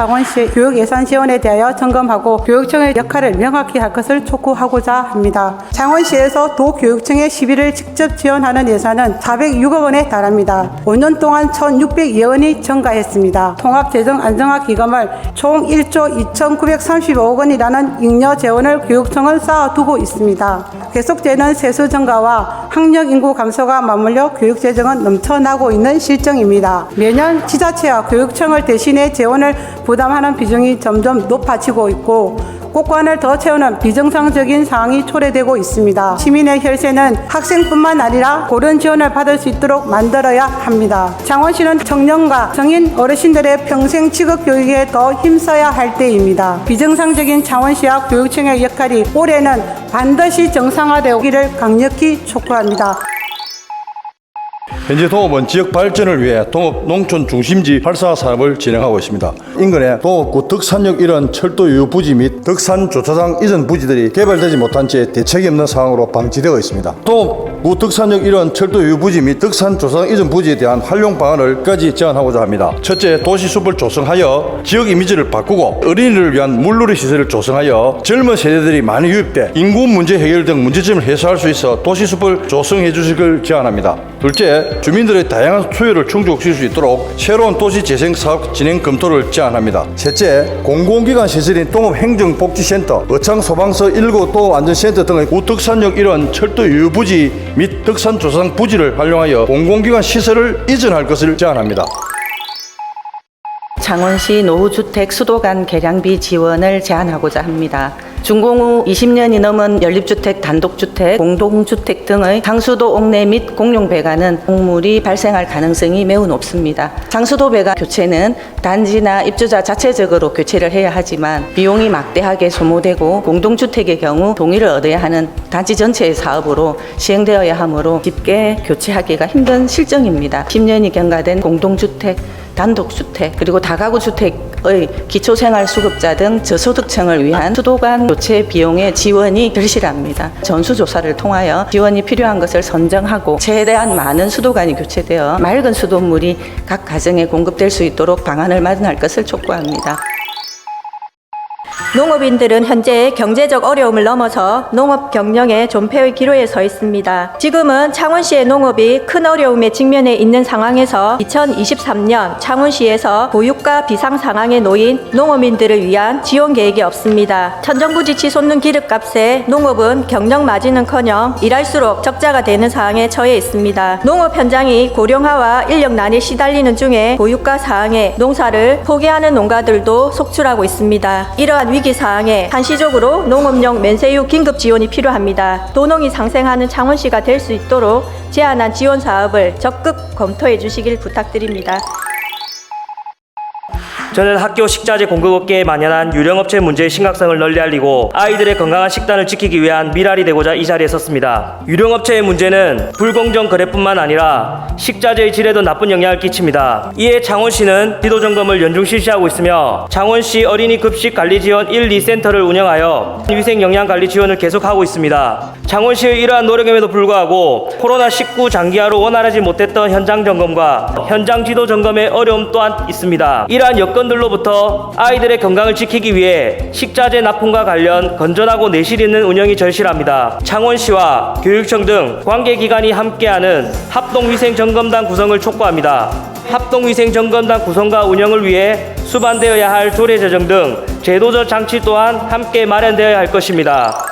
창원시 교육 예산 지원에 대하여 점검하고 교육청의 역할을 명확히 할 것을 촉구하고자 합니다. 창원시에서 도교육청의 시비를 직접 지원하는 예산은 406억 원에 달합니다. 5년 동안 1,602억 원이 증가했습니다. 통합재정 안정화 기금을 총 1조 2,935억 원이라는 잉여 재원을 교육청은 쌓아두고 있습니다. 계속되는 세수 증가와 학령 인구 감소가 맞물려 교육 재정은 넘쳐나고 있는 실정입니다. 매년 지자체와 교육청을 대신해 재원을 부담하는 비중이 점점 높아지고 있고 곳간을 더 채우는 비정상적인 상황이 초래되고 있습니다. 시민의 혈세는 학생뿐만 아니라 고른 지원을 받을 수 있도록 만들어야 합니다. 창원시는 청년과 성인 어르신들의 평생 직업 교육에 더 힘써야 할 때입니다. 비정상적인 창원시와 교육청의 역할이 올해는 반드시 정상화되기를 강력히 촉구합니다. 현재 동업은 지역 발전을 위해 동업 농촌 중심지 활성화 사업을 진행하고 있습니다. 인근에 동업구 덕산역 일원 철도 유휴 부지 및 덕산 조차장 이전 부지들이 개발되지 못한 채 대책이 없는 상황으로 방치되어 있습니다. 동업 구 덕산역 일원 철도 유휴 부지 및 덕산 조차장 이전 부지에 대한 활용 방안을까지 제안하고자 합니다. 첫째, 도시숲을 조성하여 지역 이미지를 바꾸고 어린이를 위한 물놀이 시설을 조성하여 젊은 세대들이 많이 유입돼 인구 문제 해결 등 문제점을 해소할 수 있어 도시숲을 조성해 주시길 제안합니다. 둘째, 주민들의 다양한 수요를 충족시킬 수 있도록 새로운 도시 재생 사업 진행 검토를 제안합니다. 셋째, 공공기관 시설인 동업행정복지센터, 어창소방서 1구 동업안전센터 등의 우특산역 일원 철도 유부지 및 덕산 조상 부지를 활용하여 공공기관 시설을 이전할 것을 제안합니다. 창원시 노후주택 수도관 개량비 지원을 제안하고자 합니다. 준공 후 20년이 넘은 연립주택, 단독주택, 공동주택 등의 상수도 옥내 및 공용 배관은 공물이 발생할 가능성이 매우 높습니다. 상수도 배관 교체는 단지나 입주자 자체적으로 교체를 해야 하지만 비용이 막대하게 소모되고 공동주택의 경우 동의를 얻어야 하는 단지 전체의 사업으로 시행되어야 하므로 쉽게 교체하기가 힘든 실정입니다. 10년이 경과된 공동주택, 단독주택 그리고 다가구 주택 의 기초생활수급자 등 저소득층을 위한 수도관 교체 비용의 지원이 절실합니다. 전수조사를 통하여 지원이 필요한 것을 선정하고 최대한 많은 수도관이 교체되어 맑은 수돗물이 각 가정에 공급될 수 있도록 방안을 마련할 것을 촉구합니다. 농업인들은 현재 경제적 어려움을 넘어서 농업 경영의 존폐의 기로에 서 있습니다. 지금은 창원시의 농업이 큰 어려움에 직면해 있는 상황에서 2023년 창원시에서 고유가 비상 상황에 놓인 농업인들을 위한 지원 계획이 없습니다. 천정부지 치 솟는 기름값에 농업은 경영 마진은커녕 일할수록 적자가 되는 상황에 처해 있습니다. 농업 현장이 고령화와 인력 난에 시달리는 중에 고유가 상황에 농사를 포기하는 농가들도 속출하고 있습니다. 이러한 위기 상황에 한시적으로 농업용 면세유 긴급 지원이 필요합니다. 도농이 상생하는 창원시가 될 수 있도록 제안한 지원 사업을 적극 검토해 주시길 부탁드립니다. 저는 학교 식자재 공급업계에 만연한 유령업체 문제의 심각성을 널리 알리고 아이들의 건강한 식단을 지키기 위한 미랄이 되고자 이 자리에 섰습니다. 유령업체의 문제는 불공정 거래뿐만 아니라 식자재의 질에도 나쁜 영향을 끼칩니다. 이에 창원시는 지도점검을 연중 실시하고 있으며 창원시 어린이 급식 관리 지원 1, 2센터를 운영하여 위생 영양 관리 지원을 계속하고 있습니다. 창원시의 이러한 노력임에도 불구하고 코로나19 장기화로 원활하지 못했던 현장 점검과 현장 지도 점검의 어려움 또한 있습니다. 이러한 여건 들로부터 아이들의 건강을 지키기 위해 식자재 납품과 관련 건전하고 내실 있는 운영이 절실합니다. 창원시와 교육청 등 관계기관이 함께하는 합동위생점검단 구성을 촉구합니다. 합동위생점검단 구성과 운영을 위해 수반되어야 할 조례 제정 등 제도적 장치 또한 함께 마련되어야 할 것입니다.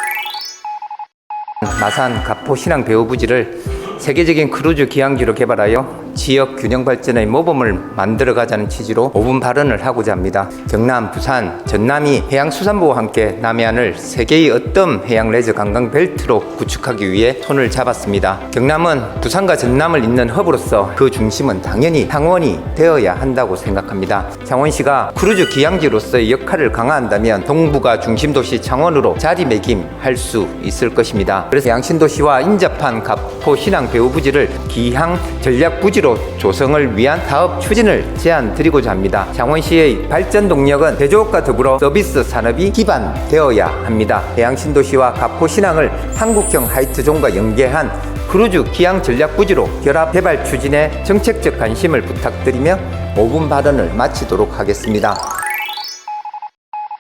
마산 가포 신항 배후 부지를 세계적인 크루즈 기항지로 개발하여 지역 균형 발전의 모범을 만들어 가자는 취지로 5분 발언을 하고자 합니다. 경남, 부산, 전남이 해양수산부와 함께 남해안을 세계의 어떤 해양 레저 관광 벨트로 구축하기 위해 손을 잡았습니다. 경남은 부산과 전남을 잇는 허브로서 그 중심은 당연히 창원이 되어야 한다고 생각합니다. 창원시가 크루즈 기항지로서의 역할을 강화한다면 동부가 중심 도시 창원으로 자리매김할 수 있을 것입니다. 그래서 양신도시와 인접한 가포 신항 배후 부지를 기항 전략 부지로 조성을 위한 사업 추진을 제안 드리고자 합니다. 창원시의 발전 동력은 제조업과 더불어 서비스 산업이 기반되어야 합니다. 해양신도시와 가포 신항을 한국형 하이트존과 연계한 크루즈 기항 전략 부지로 결합 개발 추진에 정책적 관심을 부탁드리며 5분 발언을 마치도록 하겠습니다.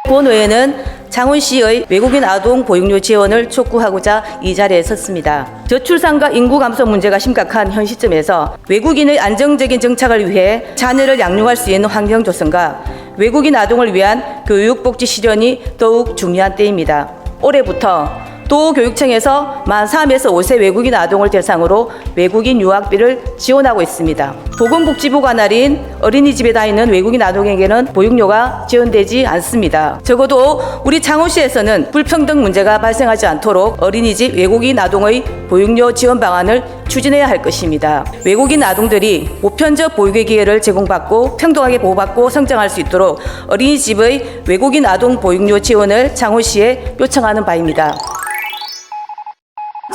본회의는 창원시의 외국인 아동 보육료 지원을 촉구하고자 이 자리에 섰습니다. 저출산과 인구 감소 문제가 심각한 현 시점에서 외국인의 안정적인 정착을 위해 자녀를 양육할 수 있는 환경 조성과 외국인 아동을 위한 교육복지 실현이 더욱 중요한 때입니다. 올해부터 도교육청에서 만 3에서 5세 외국인 아동을 대상으로 외국인 유학비를 지원하고 있습니다. 보건복지부 관할인 어린이집에 다니는 외국인 아동에게는 보육료가 지원되지 않습니다. 적어도 우리 창원시에서는 불평등 문제가 발생하지 않도록 어린이집 외국인 아동의 보육료 지원 방안을 추진해야 할 것입니다. 외국인 아동들이 보편적 보육의 기회를 제공받고 평등하게 보호받고 성장할 수 있도록 어린이집의 외국인 아동 보육료 지원을 창원시에 요청하는 바입니다.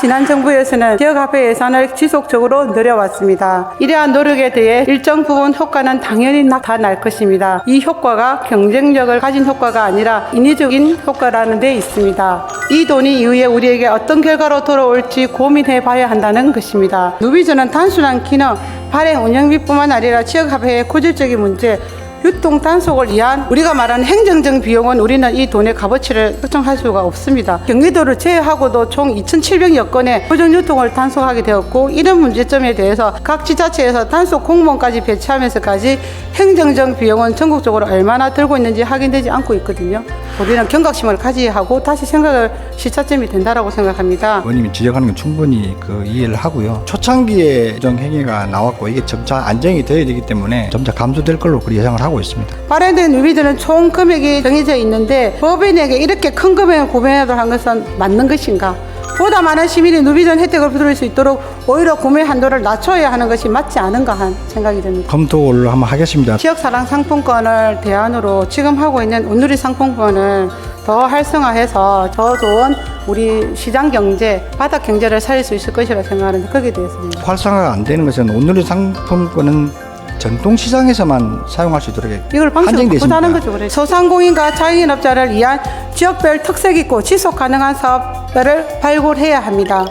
지난 정부에서는 지역화폐 예산을 지속적으로 늘려왔습니다. 이러한 노력에 대해 일정 부분 효과는 당연히 다날 것입니다. 이 효과가 경쟁력을 가진 효과가 아니라 인위적인 효과라는 데 있습니다. 이 돈이 이후에 우리에게 어떤 결과로 돌아올지 고민해 봐야 한다는 것입니다. 누비전은 단순한 기능, 발행 운영비뿐만 아니라 지역화폐의 고질적인 문제, 유통 단속을 위한 우리가 말하는 행정적 비용은 우리는 이 돈의 값어치를 측정할 수가 없습니다. 경기도를 제외하고도 총 2,700여 건의 보정 유통을 단속하게 되었고 이런 문제점에 대해서 각 지자체에서 단속 공무원까지 배치하면서까지 행정적 비용은 전국적으로 얼마나 들고 있는지 확인되지 않고 있거든요. 우리는 경각심을 가져야 하고 다시 생각을 시차점이 된다라고 생각합니다. 의원님이 지적하는 건 충분히 그 이해를 하고요. 초창기에 이런 행위가 나왔고 이게 점차 안정이 되어야 되기 때문에 점차 감소될 걸로 예상을 하고 있습니다. 발행된 누비들은 총 금액이 정해져 있는데 법인에게 이렇게 큰 금액을 구매하도록 한 것은 맞는 것인가? 보다 많은 시민이 누비전 혜택을 받을 수 있도록 오히려 구매 한도를 낮춰야 하는 것이 맞지 않은가 한 생각이 듭니다. 검토를 한번 하겠습니다. 지역사랑 상품권을 대안으로 지금 하고 있는 온누리 상품권을 더 활성화해서 더 좋은 우리 시장 경제, 바닥 경제를 살릴 수 있을 것이라 생각하는데 거기에 대해서는 활성화가 안 되는 것은 오늘의 상품권은 전통 시장에서만 사용할 수 있도록 이걸 방식을 있습니다. 거죠. 그래. 소상공인과 자영업자를 위한 지역별 특색 있고 지속 가능한 사업들을 발굴해야 합니다.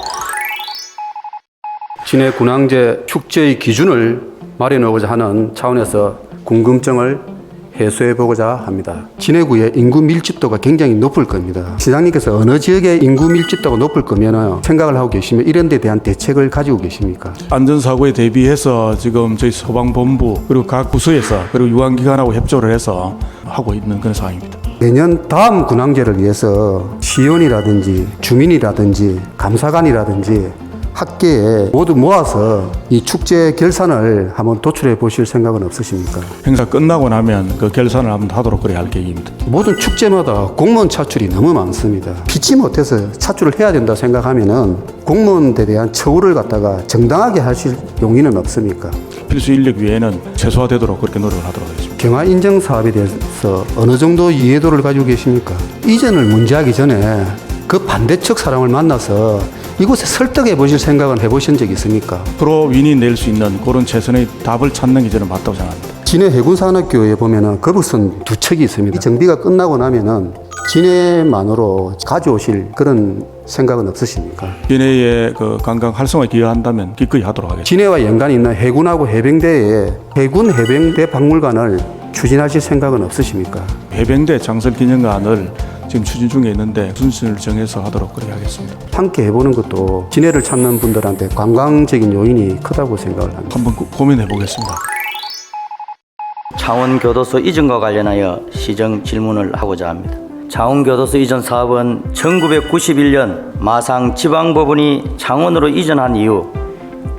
진해 군항제 축제의 기준을 마련하고자 하는 차원에서 궁금증을 해소해 보고자 합니다. 진해구의 인구 밀집도가 굉장히 높을 겁니다. 시장님께서 어느 지역의 인구 밀집도가 높을 거면 생각을 하고 계시면 이런 데 대한 대책을 가지고 계십니까? 안전사고에 대비해서 지금 저희 소방본부 그리고 각 부서에서 그리고 유관기관하고 협조를 해서 하고 있는 그런 상황입니다. 내년 다음 군항제를 위해서 시의원이라든지 주민이라든지 감사관이라든지 학계에 모두 모아서 이 축제 결산을 한번 도출해 보실 생각은 없으십니까? 행사 끝나고 나면 그 결산을 한번 하도록 그래 할 계획입니다. 모든 축제마다 공무원 차출이 너무 많습니다. 피치 못해서 차출을 해야 된다 생각하면은 공무원에 대한 처우를 갖다가 정당하게 하실 용의는 없습니까? 필수 인력 위에는 최소화되도록 그렇게 노력을 하도록 하겠습니다. 경화 인증 사업에 대해서 어느 정도 이해도를 가지고 계십니까? 이전을 문제하기 전에 그 반대측 사람을 만나서 이곳에 설득해 보실 생각은 해보신 적 있습니까? 프로 윈이 낼 수 있는 그런 최선의 답을 찾는 게 저는 맞다고 생각합니다. 진해 해군산업교에 보면은 거북선 두 척이 있습니다. 이 정비가 끝나고 나면은 진해만으로 가져오실 그런 생각은 없으십니까? 기내의 그 관광 활성화에 기여한다면 기꺼이 하도록 하겠습니다. 진해와 연관이 있는 해군하고 해병대에 해군 해병대 박물관을 추진하실 생각은 없으십니까? 해병대 장설 기념관을 지금 추진 중에 있는데 순서를 정해서 하도록 그렇게 하겠습니다. 함께 해보는 것도 진해를 찾는 분들한테 관광적인 요인이 크다고 생각을 합니다. 한번 고- 고민해 보겠습니다. 창원교도소 이전과 관련하여 시정 질문을 하고자 합니다. 창원교도소 이전 사업은 1991년 마상 지방법원이 창원으로 이전한 이후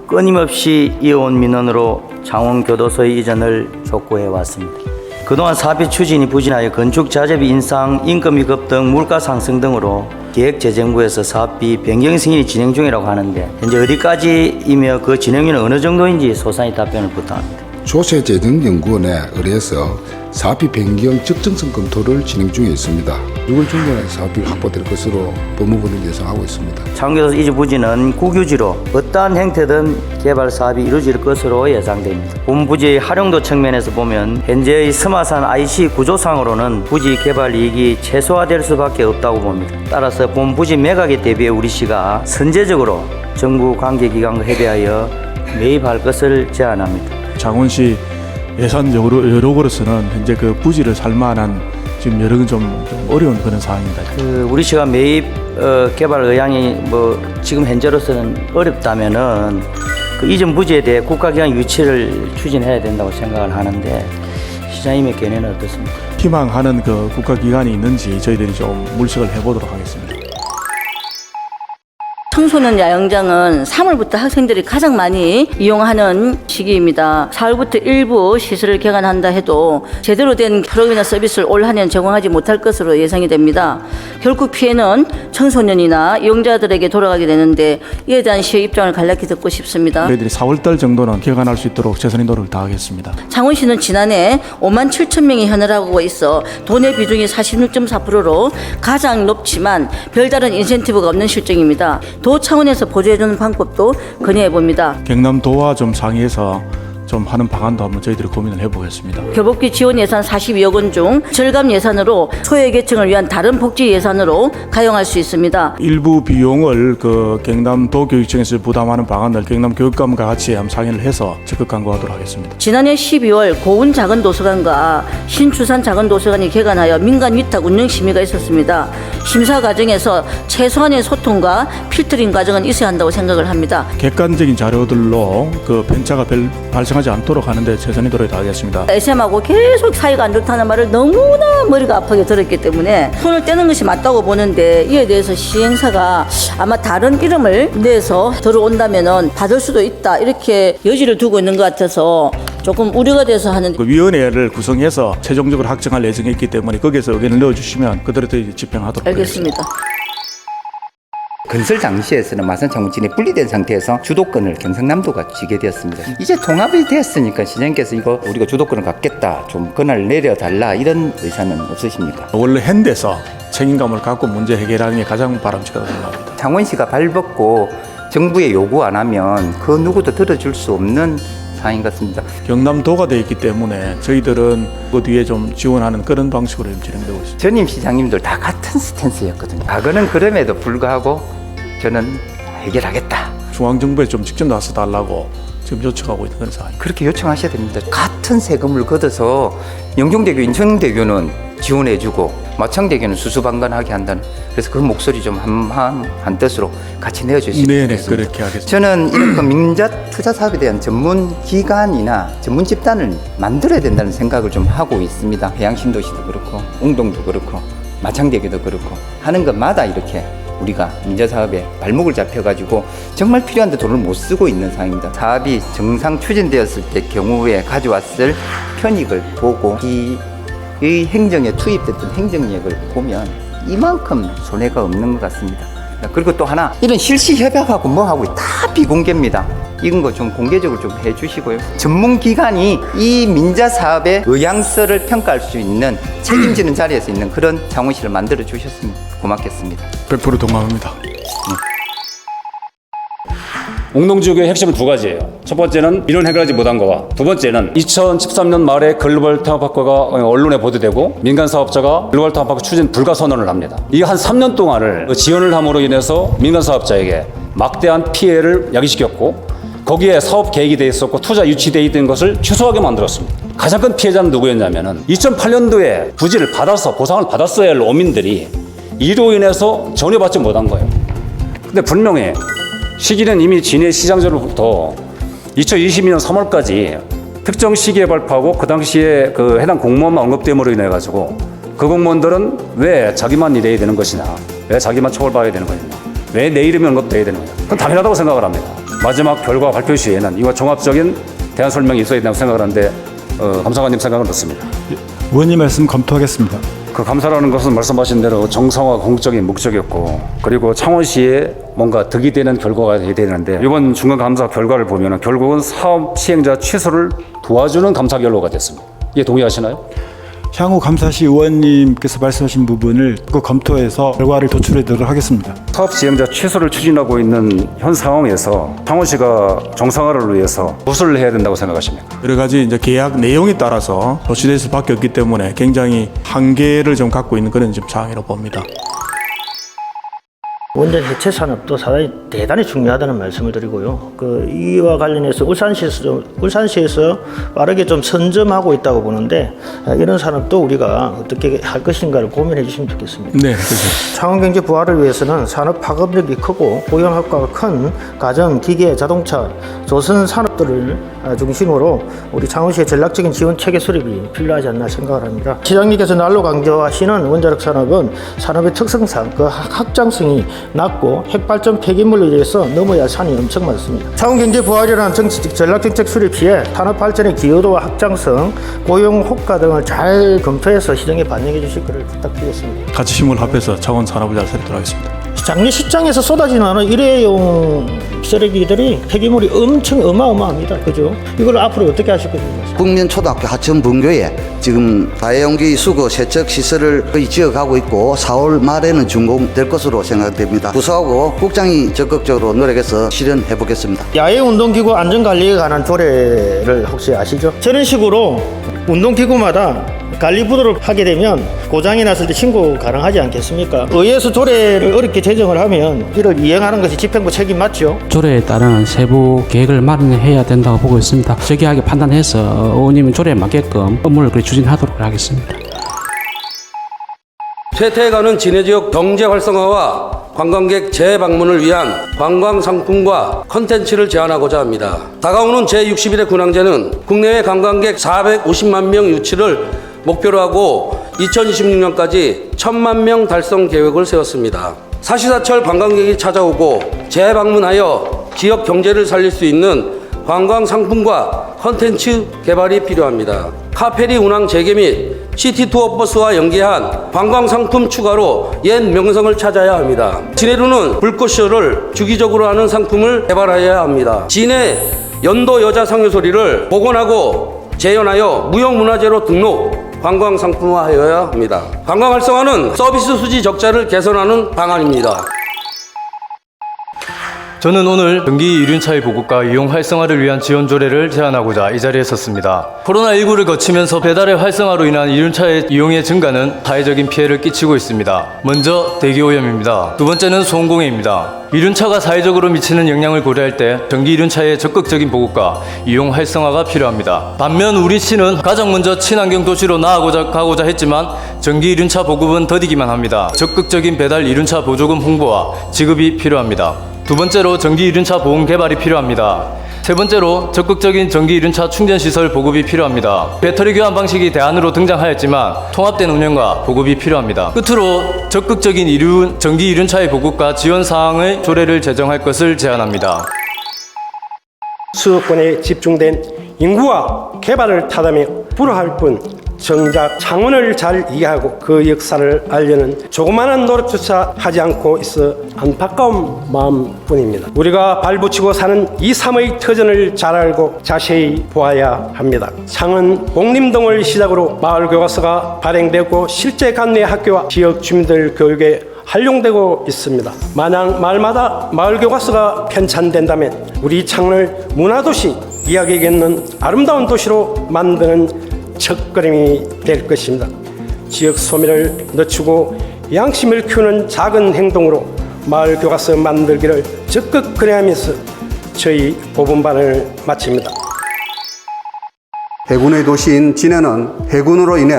끊임없이 이어온 민원으로 창원교도소의 이전을 촉구해 왔습니다. 그동안 사업의 추진이 부진하여 건축 자재비 인상, 인건비 급등 물가 상승 등으로 기획재정부에서 사업비 변경 승인이 진행 중이라고 하는데 현재 어디까지이며 그 진행률은 어느 정도인지 소상히 답변을 부탁합니다. 조세재정연구원에 의뢰해서 사업비 변경 적정성 검토를 진행 중에 있습니다. 6월 중순에 사업비 확보될 것으로 법무부는 예상하고 있습니다. 창교도 이주 부지는 국유지로 어떠한 형태든 개발 사업이 이루어질 것으로 예상됩니다. 본 부지의 활용도 측면에서 보면 현재의 스마산 IC 구조상으로는 부지 개발 이익이 최소화될 수밖에 없다고 봅니다. 따라서 본 부지 매각에 대비해 우리 시가 선제적으로 정부 관계기관과 협의하여 매입할 것을 제안합니다. 장원시 예산 여러- 여력으로서는 현재 그 부지를 살만한 지금 여러 좀, 좀 어려운 그런 상황입니다. 그 우리 시가 매입 어, 개발 의향이 뭐 지금 현재로서는 어렵다면은 그 이전 부지에 대해 국가기관 유치를 추진해야 된다고 생각을 하는데 시장님의 견해는 어떻습니까? 희망하는 그 국가기관이 있는지 저희들이 좀 물색을 해보도록 하겠습니다. 청소년 야영장은 3월부터 학생들이 가장 많이 이용하는 시기입니다. 4월부터 일부 시설을 개관한다 해도 제대로 된 프로그램이나 서비스를 올 한해는 제공하지 못할 것으로 예상이 됩니다. 결국 피해는 청소년이나 이용자들에게 돌아가게 되는데 이에 대한 시의 입장을 간략히 듣고 싶습니다. 저희들이 4월달 정도는 개관할 수 있도록 최선의 노력을 다하겠습니다. 창원시는 지난해 5만 7천 명이 현을하고 있어 돈의 비중이 46.4%로 가장 높지만 별다른 인센티브가 없는 실정입니다. 도 차원에서 보조해주는 방법도 건의해 봅니다. 경남도와 좀 상의해서 좀 하는 방안도 한번 저희들이 고민을 해보겠습니다. 교복비 지원 예산 42억 원 중 절감 예산으로 소외계층을 위한 다른 복지 예산으로 가용할 수 있습니다. 일부 비용을 그 경남도 교육청에서 부담하는 방안을 경남 교육감과 같이 한번 상의를 해서 적극 강구하도록 하겠습니다. 지난해 12월 고운 작은 도서관과 신주산 작은 도서관이 개관하여 민간 위탁 운영 심의가 있었습니다. 심사 과정에서 최소한의 소통과 필터링 과정은 있어야 한다고 생각을 합니다. 객관적인 자료들로 그 편차가 별 발생하지 않도록 하는데 최선의 노력을 다하겠습니다. SM하고 계속 사이가 안 좋다는 말을 너무나 머리가 아프게 들었기 때문에 손을 떼는 것이 맞다고 보는데 이에 대해서 시행사가 아마 다른 이름을 내서 들어온다면은 받을 수도 있다 이렇게 여지를 두고 있는 것 같아서 조금 우려가 돼서 하는 그 위원회를 구성해서 최종적으로 확정할 예정이 있기 때문에 거기에서 의견을 넣어주시면 그대로 또 집행하도록 하겠습니다. 알겠습니다. 건설 당시에서는 마산 창원진이 분리된 상태에서 주도권을 경상남도가 쥐게 되었습니다. 이제 통합이 되었으니까 시장님께서 이거 우리가 주도권을 갖겠다, 좀 권한을 내려달라 이런 의사는 없으십니까? 원래 현대에서 책임감을 갖고 문제 해결하는 게 가장 바람직하다고 생각합니다. 창원시가 발벗고 정부에 요구 안 하면 그 누구도 들어줄 수 없는 상황인 것 같습니다. 경남도가 되어 있기 때문에 저희들은 그 뒤에 좀 지원하는 그런 방식으로 지금 진행되고 있습니다. 전임 시장님들 다 같은 스탠스였거든요. 과거는 그럼에도 불구하고 저는 해결하겠다. 중앙정부에 좀 직접 나서 달라고 지금 요청하고 있는 그런 상황입니다. 그렇게 요청하셔야 됩니다. 같은 세금을 걷어서 영종대교, 인천대교는 지원해주고 마창대교는 수수방관하게 한다는 그래서 그 목소리 좀 한한 뜻으로 같이 내어주시면 네네 좋겠습니다. 그렇게 하겠습니다. 저는 이런 그 민자 투자 사업에 대한 전문 기관이나 전문 집단을 만들어야 된다는 생각을 좀 하고 있습니다. 해양 신도시도 그렇고 웅동도 그렇고 마창대교도 그렇고 하는 것마다 이렇게 우리가 민자 사업에 발목을 잡혀가지고 정말 필요한데 돈을 못 쓰고 있는 상황입니다. 사업이 정상 추진되었을 때 경우에 가져왔을 편익을 보고 이, 이 행정에 투입됐던 행정력을 보면 이만큼 손해가 없는 것 같습니다. 그리고 또 하나 이런 실시 협약하고 뭐하고 다 비공개입니다. 이런 거 좀 공개적으로 좀 해주시고요. 전문 기관이 이 민자 사업의 의향서를 평가할 수 있는 책임지는 자리에서 있는 그런 창원시를 만들어 주셨으면 고맙겠습니다. 100% 동감합니다. 옥농 지역의 핵심은 두 가지예요. 첫 번째는 민원 해결하지 못한 거와 두 번째는 2013년 말에 글로벌 통합학과가 언론에 보도되고 민간 사업자가 글로벌 통합학과 추진 불가 선언을 합니다. 이 한 3년 동안을 그 지원을 함으로 인해서 민간 사업자에게 막대한 피해를 야기시켰고 거기에 사업 계획이 돼 있었고 투자 유치돼 있던 것을 취소하게 만들었습니다. 가장 큰 피해자는 누구였냐면은 2008년도에 부지를 받아서 보상을 받았어야 할 어민들이 이로 인해서 전혀 받지 못한 거예요. 근데 분명히 시기는 이미 진해 시장전로부터 2022년 3월까지 특정 시기에 발표하고 그 당시에 그 해당 공무원만 언급됨으로 인해 가지고 그 공무원들은 왜 자기만 일해야 되는 것이냐, 왜 자기만 처벌받아야 되는 것이냐, 왜 내 이름이 언급돼야 되는 거냐. 그건 당연하다고 생각을 합니다. 마지막 결과 발표 시에는 이와 종합적인 대안 설명이 있어야 된다고 생각을 하는데 어, 감사관님 생각은 어떻습니까? 의원님 말씀 검토하겠습니다. 그 감사라는 것은 말씀하신 대로 정상화 공적인 목적이었고 그리고 창원시에 뭔가 득이 되는 결과가 돼야 되는데 이번 중간 감사 결과를 보면 결국은 사업 시행자 취소를 도와주는 감사 결과가 됐습니다. 이게 동의하시나요? 향후 감사시 의원님께서 말씀하신 부분을 그 검토해서 결과를 도출해드리도록 하겠습니다. 사업 시행자 취소를 추진하고 있는 현 상황에서 창원시가 정상화를 위해서 무엇을 해야 된다고 생각하십니까? 여러 가지 이제 계약 내용에 따라서 조치될 수밖에 없기 때문에 굉장히 한계를 좀 갖고 있는 그런 좀 상황이라고 봅니다. 원전 해체 산업도 상당히 대단히 중요하다는 말씀을 드리고요. 그 이와 관련해서 울산시에서 좀, 울산시에서 빠르게 좀 선점하고 있다고 보는데 아, 이런 산업도 우리가 어떻게 할 것인가를 고민해 주시면 좋겠습니다. 네, 그렇죠. 창원 경제 부활을 위해서는 산업 파급력이 크고 고용 효과가 큰 가전, 기계, 자동차, 조선 산업들을 아, 중심으로 우리 창원시의 전략적인 지원 체계 수립이 필요하지 않나 생각을 합니다. 시장님께서 날로 강조하시는 원자력 산업은 산업의 특성상 그 확장성이 낮고 핵발전 폐기물로 인해서 넘어야 할 산이 엄청 많습니다. 창원 경제 부활이라는 정치적 전략 정책 수립 시에 산업 발전의 기여도와 확장성, 고용 효과 등을 잘 검토해서 시정에 반영해 주실 것을 부탁드리겠습니다. 같이 힘을 합해서 차원 산업을 잘 살리도록 하겠습니다. 장례 식장에서 쏟아지는 일회용 쓰레기들이 폐기물이 엄청 어마어마합니다. 그죠? 이걸 앞으로 어떻게 하실 겁니까? 북면 초등학교 하천 분교에 지금 다해용기 수거 세척 시설을 거의 지어가고 있고 4월 말에는 준공될 것으로 생각됩니다. 부서하고 국장이 적극적으로 노력해서 실현해 보겠습니다. 야외 운동기구 안전관리에 관한 조례를 혹시 아시죠? 저런 식으로 운동기구마다 관리 부도를 하게 되면 고장이 났을 때 신고 가능하지 않겠습니까? 의회에서 조례를 어렵게 제정을 하면 이를 이행하는 것이 집행부 책임 맞죠? 조례에 따른 세부 계획을 마련해야 된다고 보고 있습니다. 적기하게 판단해서 의원님은 조례에 맞게끔 업무를 그리 추진하도록 하겠습니다. 쇠퇴해가는 진해 지역 경제 활성화와 관광객 재방문을 위한 관광 상품과 컨텐츠를 제안하고자 합니다. 다가오는 제61회 군항제는 국내외 관광객 450만 명 유치를 목표로 하고 2026년까지 1000만 명 달성 계획을 세웠습니다. 사시사철 관광객이 찾아오고 재방문하여 지역 경제를 살릴 수 있는 관광 상품과 컨텐츠 개발이 필요합니다. 카페리 운항 재개 및 시티 투어 버스와 연계한 관광 상품 추가로 옛 명성을 찾아야 합니다. 진해루는 불꽃쇼를 주기적으로 하는 상품을 개발해야 합니다. 진해 연도 여자 상여소리를 복원하고 재현하여 무형문화재로 등록 관광 상품화하여야 합니다. 관광 활성화는 서비스 수지 적자를 개선하는 방안입니다. 저는 오늘 전기 이륜차의 보급과 이용 활성화를 위한 지원 조례를 제안하고자 이 자리에 섰습니다. 코로나19를 거치면서 배달의 활성화로 인한 이륜차의 이용의 증가는 사회적인 피해를 끼치고 있습니다. 먼저 대기 오염입니다. 두 번째는 소음공해입니다. 이륜차가 사회적으로 미치는 영향을 고려할 때 전기 이륜차의 적극적인 보급과 이용 활성화가 필요합니다. 반면 우리 시는 가장 먼저 친환경 도시로 나아가고자 가고자 했지만 전기 이륜차 보급은 더디기만 합니다. 적극적인 배달 이륜차 보조금 홍보와 지급이 필요합니다. 두 번째로 전기 이륜차 보험 개발이 필요합니다. 세 번째로 적극적인 전기 이륜차 충전 시설 보급이 필요합니다. 배터리 교환 방식이 대안으로 등장하였지만 통합된 운영과 보급이 필요합니다. 끝으로 적극적인 이륜 전기 이륜차의 보급과 지원 사항의 조례를 제정할 것을 제안합니다. 수도권에 집중된 인구와 개발을 타다며 불화할 뿐 정작 창원을 잘 이해하고 그 역사를 알려는 조그마한 노력조차 하지 않고 있어 안타까운 마음뿐입니다. 우리가 발붙이고 사는 이 삶의 터전을 잘 알고 자세히 보아야 합니다. 창원 공림동을 시작으로 마을 교과서가 발행되고 실제 관내 학교와 지역 주민들 교육에 활용되고 있습니다. 만약 마을마다 마을 교과서가 편찬된다면 우리 창원을 문화도시 이야기에게 있는 아름다운 도시로 만드는 첫걸음이 될 것입니다. 지역 소멸을 늦추고 양심을 키우는 작은 행동으로 마을 교과서 만들기를 적극 그래하면서 저희 5분반을 마칩니다. 해군의 도시인 진해는 해군으로 인해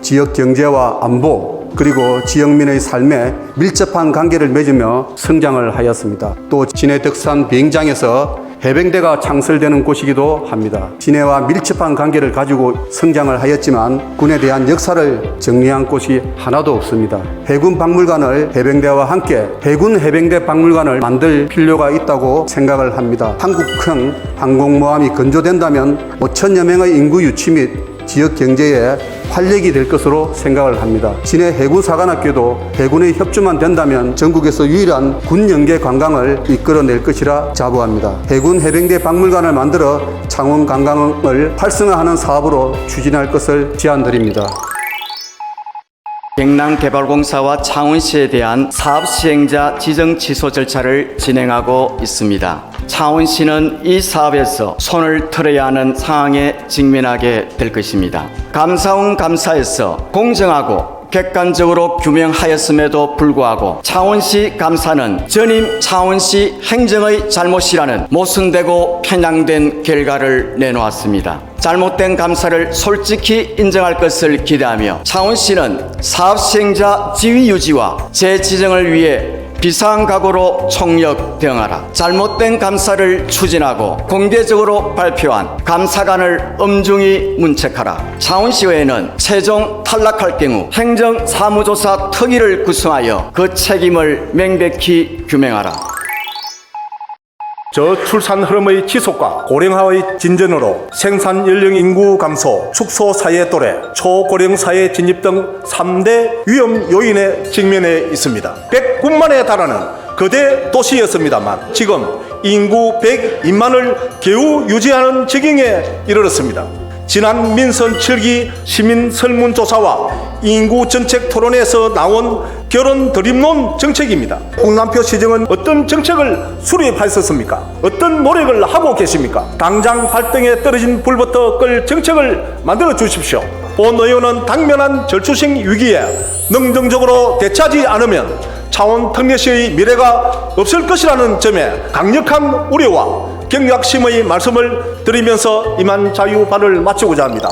지역 경제와 안보 그리고 지역민의 삶에 밀접한 관계를 맺으며 성장을 하였습니다. 또 진해 덕산 비행장에서 해병대가 창설되는 곳이기도 합니다. 진해와 밀접한 관계를 가지고 성장을 하였지만 군에 대한 역사를 정리한 곳이 하나도 없습니다. 해군 박물관을 해병대와 함께 해군 해병대 박물관을 만들 필요가 있다고 생각을 합니다. 한국형 항공모함이 건조된다면 5천여 명의 인구 유치 및 지역 경제에 활력이 될 것으로 생각을 합니다. 진해 해군사관학교도 해군의 협조만 된다면 전국에서 유일한 군 연계 관광을 이끌어낼 것이라 자부합니다. 해군 해병대 박물관을 만들어 창원 관광을 활성화하는 사업으로 추진할 것을 제안드립니다. 경남개발공사와 창원시에 대한 사업 시행자 지정 취소 절차를 진행하고 있습니다. 창원시는 이 사업에서 손을 틀어야 하는 상황에 직면하게 될 것입니다. 감사원 감사에서 공정하고 객관적으로 규명하였음에도 불구하고 창원시 감사는 전임 창원시 행정의 잘못이라는 모순되고 편향된 결과를 내놓았습니다. 잘못된 감사를 솔직히 인정할 것을 기대하며 창원시는 사업 시행자 지위 유지와 재지정을 위해 비상 각오로 총력 대응하라. 잘못된 감사를 추진하고 공개적으로 발표한 감사관을 엄중히 문책하라. 창원시의회는 최종 탈락할 경우 행정사무조사 특위를 구성하여 그 책임을 명백히 규명하라. 저출산 흐름의 지속과 고령화의 진전으로 생산 연령 인구 감소, 축소 사회 또래, 초고령 사회 진입 등 3대 위험 요인에 직면해 있습니다. 109만에 달하는 거대 도시였습니다만 지금 인구 102만을 겨우 유지하는 지경에 이르렀습니다. 지난 민선 7기 시민 설문조사와 인구 정책 토론에서 나온 결혼 드림론 정책입니다. 홍남표 시정은 어떤 정책을 수립하셨습니까? 어떤 노력을 하고 계십니까? 당장 발등에 떨어진 불부터 끌 정책을 만들어 주십시오. 본 의원은 당면한 절추식 위기에 능동적으로 대처하지 않으면 차원 특례시의 미래가 없을 것이라는 점에 강력한 우려와 경각심의 말씀을 드리면서 이만 자유 발을 마치고자 합니다.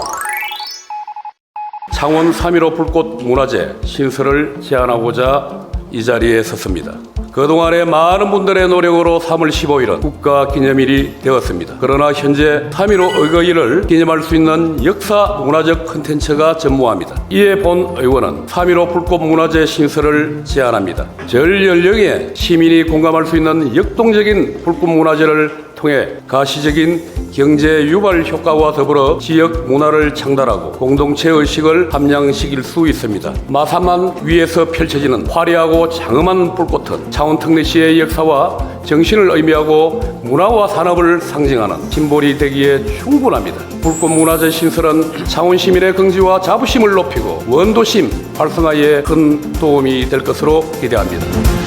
창원 3.15 불꽃 문화제 신설을 제안하고자 이 자리에 섰습니다. 그동안의 많은 분들의 노력으로 3월 15일은 국가 기념일이 되었습니다. 그러나 현재 3.15 의거일을 기념할 수 있는 역사 문화적 컨텐츠가 전무합니다. 이에 본 의원은 3.15 불꽃 문화제 신설을 제안합니다. 절 연령의 시민이 공감할 수 있는 역동적인 불꽃 문화제를 통해 가시적인 경제 유발 효과와 더불어 지역 문화를 창달하고 공동체 의식을 함양시킬 수 있습니다. 마산만 위에서 펼쳐지는 화려하고 장엄한 불꽃은 창원 특례시의 역사와 정신을 의미하고 문화와 산업을 상징하는 심볼이 되기에 충분합니다. 불꽃 문화재 신설은 창원 시민의 긍지와 자부심을 높이고 원도심 활성화에 큰 도움이 될 것으로 기대합니다.